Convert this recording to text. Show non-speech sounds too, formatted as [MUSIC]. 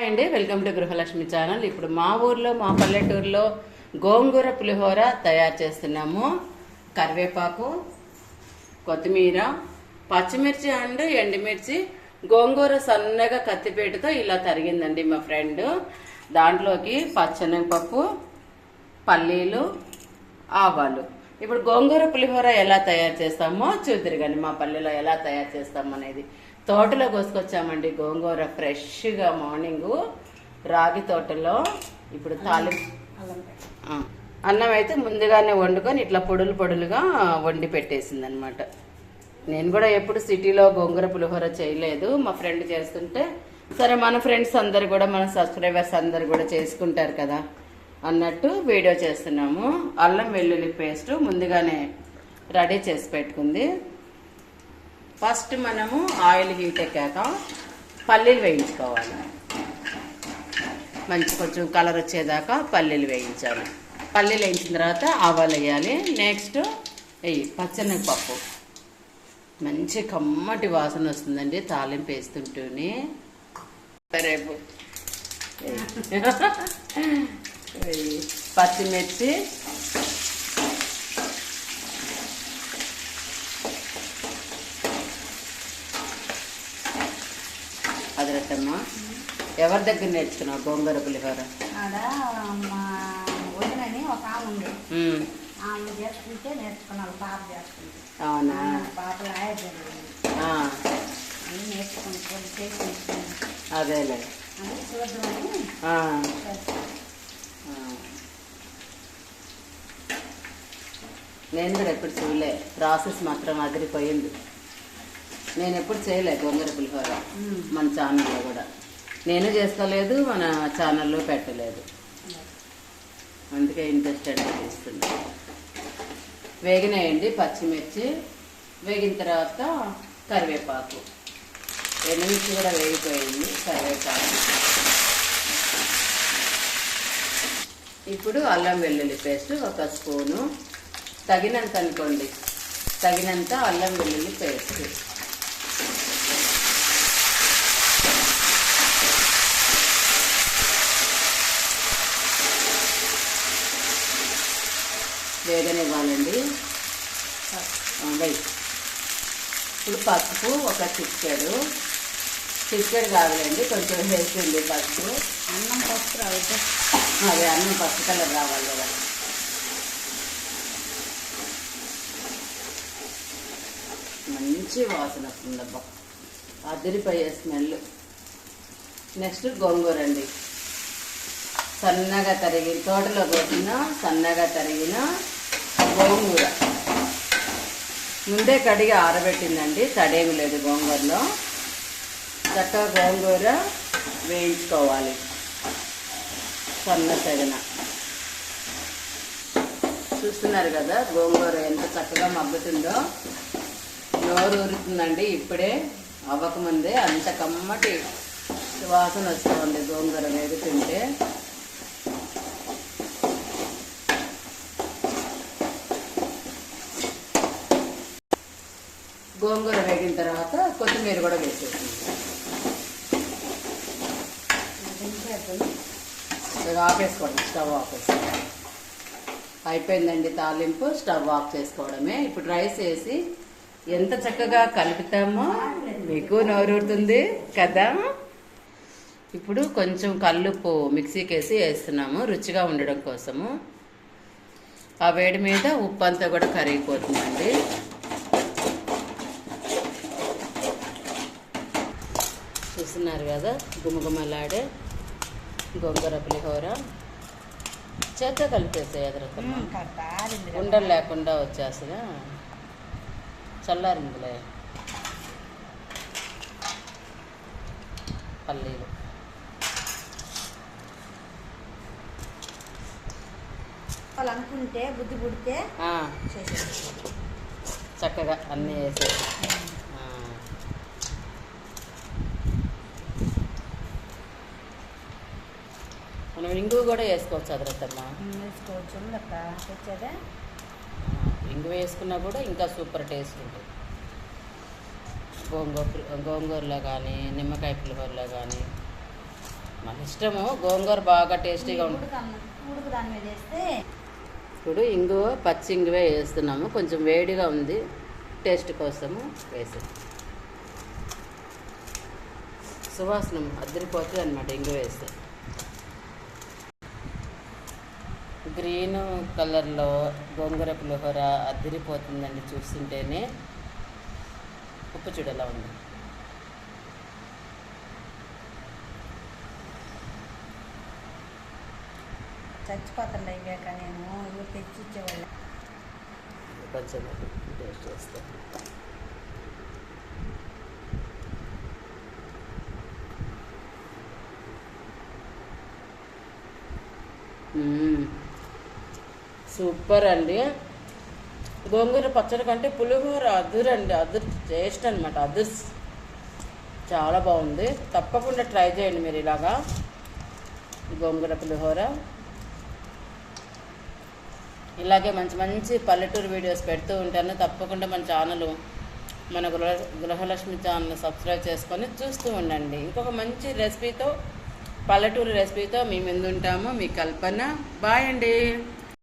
Hi అండి welcome to Gruhalakshmi channel. ఇప్పుడు మా ఊర్లో మా పల్లెటూరులో గోంగూర పులిహోర తయారు చేస్తున్నాము. కరివేపాకు కొత్తిమీర పచ్చిమిర్చి అండ్ ఎండుమిర్చి గోంగూర సన్నగా కత్తిపేటతో ఇలా తరిగిందండి మా ఫ్రెండ్. దాంట్లోకి పచ్చనగపప్పు పల్లీలు ఆవాలు. ఇప్పుడు గోంగూర పులిహోర ఎలా తయారు చేస్తామో చూద్దరు కానీ మా పల్లెలో ఎలా తయారు చేస్తామనేది. తోటలో కోసుకొచ్చామండి గోంగూర ఫ్రెష్గా మార్నింగ్ రాగి తోటలో. ఇప్పుడు తాలి అన్నం అయితే ముందుగానే వండుకొని ఇట్లా పొడులు పొడులుగా వండి పెట్టేసింది అనమాట నేను కూడా ఎప్పుడు సిటీలో గోంగూర పులిహోర చేయలేదు. మా ఫ్రెండ్ చేస్తుంటే సరే మన ఫ్రెండ్స్ అందరు కూడా మన సబ్స్క్రైబర్స్ అందరు కూడా చేసుకుంటారు కదా అన్నట్టు వీడియో చేస్తున్నాము. అల్లం వెల్లుల్లి పేస్ట్ ముందుగానే రెడీ చేసి పెట్టుకుంది. ఫస్ట్ మనము ఆయిల్ హీట్ ఎక్కాక పల్లీలు వేయించుకోవాలి. మంచి కొంచెం కలర్ వచ్చేదాకా పల్లీలు వేయించాలి. పల్లీలు వేయించిన తర్వాత ఆవాలు వేయాలి. నెక్స్ట్ వెయ్యి పచ్చనగపప్పు. మంచి కమ్మటి వాసన వస్తుందండి తాలింపు వేస్తుంటూనే. రేపు. [LAUGHS] పచ్చిమిర్చి అదరట్టమ్మా ఎవరి దగ్గర నేర్చుకున్నావు గోంగూర పులిహోర? వదినని ఒక ఆమె ఉంది. ఆమె చేసుకుంటే నేర్చుకున్నాను పాప చేసుకుంటే అవునా? పాప అన్నీ నేర్చుకుని చేసి అదేలే. చూద్దామని. నేను కూడా ఎప్పుడు చూడలే. ప్రాసెస్ మాత్రం అదిరిపోయింది. నేను ఎప్పుడు చేయలే గోంగూర పులిహోర. మన ఛానల్లో కూడా. నేను చేసుకోలేదు మన ఛానల్లో పెట్టలేదు. అందుకే ఇంట్రెస్టెడ్ అనిపిస్తుంది. వేగినాయండి పచ్చిమిర్చి వేగిన తర్వాత కరివేపాకు. ఎండుమిర్చి కూడా వేగిపోయింది కరివేపాకు. ఇప్పుడు అల్లం వెల్లుల్లి పేస్ట్ ఒక స్పూను. తగినంత అనుకోండి. తగినంత అల్లం వెల్లుల్లి పేస్ట్. వేగనివ్వాలండి. ఆ, వెయ్యి ఇప్పుడు పసుపు ఒక చిక్కడు. చిక్కడు కావాలండి కొంచెం వేసింది పసుపు. అన్నం పసుపు రావద్దు? అదే అన్నం పసుపు కలర్ రావాలి కదా. మంచి వాసన వస్తుంది అబ్బా అదిరిపోయే స్మెల్. నెక్స్ట్ గోంగూర అండి. సన్నగా తరిగి తోటలో కోసిన సన్నగా తరిగిన గోంగూర. ముందే కడిగి ఆరబెట్టిందండి తడేమి లేదు గోంగూరలో. చక్కగా గోంగూర వేయించుకోవాలి. సన్న తగిన చూస్తున్నారు కదా గోంగూర ఎంత చక్కగా మగ్గుతుందో. నోరు ఊరుతుందండి ఇప్పుడే అవ్వకముందే అంత కమ్మటి వాసన వస్తుంది గోంగూర వేగుతుంటే. గోంగూర వేగిన తర్వాత కొత్తిమీర కూడా వేసేసింది ఆపేసుకోండి స్టవ్ ఆపేసుకోండి అయిపోయిందండి తాలింపు స్టవ్ ఆఫ్ చేసుకోవడమే. ఇప్పుడు రైస్ వేసి ఎంత చక్కగా కలుపుతామో మీకు నోరూరుతుంది కదా? ఇప్పుడు కొంచెం కల్లుప్పు మిక్సీకి వేసి వేస్తున్నాము రుచిగా ఉండడం కోసము. ఆ వేడి మీద ఉప్పు అంతా కూడా కరిగిపోతుందండి. చూస్తున్నారు కదా గుమగుమలాడే గోంగూర పులిహోర. చేత ఎదురకమ్మ కట్టారింది ఉండలు లేకుండా వచ్చేస్తుందా? చల్లారిందిలే. పల్లీలు. వాళ్ళు అనుకుంటే బుద్ధి పుడితే చక్కగా అన్నీ వేసేసి మనం ఇంగు కూడా వేసుకోవచ్చు అదరకమ్మ వేసుకోవచ్చు తెచ్చేదే? ఇంగు వేసుకున్నా కూడా ఇంకా సూపర్ టేస్ట్ ఉంటుంది. గోంగూర గోంగూరలో కానీ నిమ్మకాయ పులిహోరలో కానీ. మన ఇష్టము గోంగూర బాగా టేస్టీగా ఉంటుంది. ఇప్పుడు ఇంగువ పచ్చి ఇంగువే వేస్తున్నాము. కొంచెం వేడిగా ఉంది. టేస్ట్ కోసము వేసి. సువాసనం అద్దరిపోతుంది అనమాట ఇంగువ వేస్తే. గ్రీన్ కలర్లో గోంగూర పులిహోర అద్దరిపోతుందండి చూస్తుంటేనే. ఉప్పు చూడలా ఉంది. చచ్చిపోతుండే ఇవ్వక నేను ఇవి తెచ్చి ఇచ్చేవాళ్ళు కొంచెం టేస్ట్ చేస్తాం. మ్మ్. సూపర్ అండి. గోంగూర పచ్చడి కంటే పులిహోర అదురండి అదురు టేస్ట్ అనమాట అదుర్స్ చాలా బాగుంది. తప్పకుండా ట్రై చేయండి మీరు ఇలాగా గోంగూర పులిహోర. ఇలాగే మంచి మంచి పల్లెటూరు వీడియోస్ పెడుతూ ఉంటాను. తప్పకుండా మన ఛానల్ మన గృహ గృహలక్ష్మి ఛానల్ సబ్స్క్రైబ్ చేసుకొని చూస్తూ ఉండండి. ఇంకొక మంచి రెసిపీతో పల్లెటూరు రెసిపీతో మీ ముందు మీ కల్పన. బాయ్ అండి.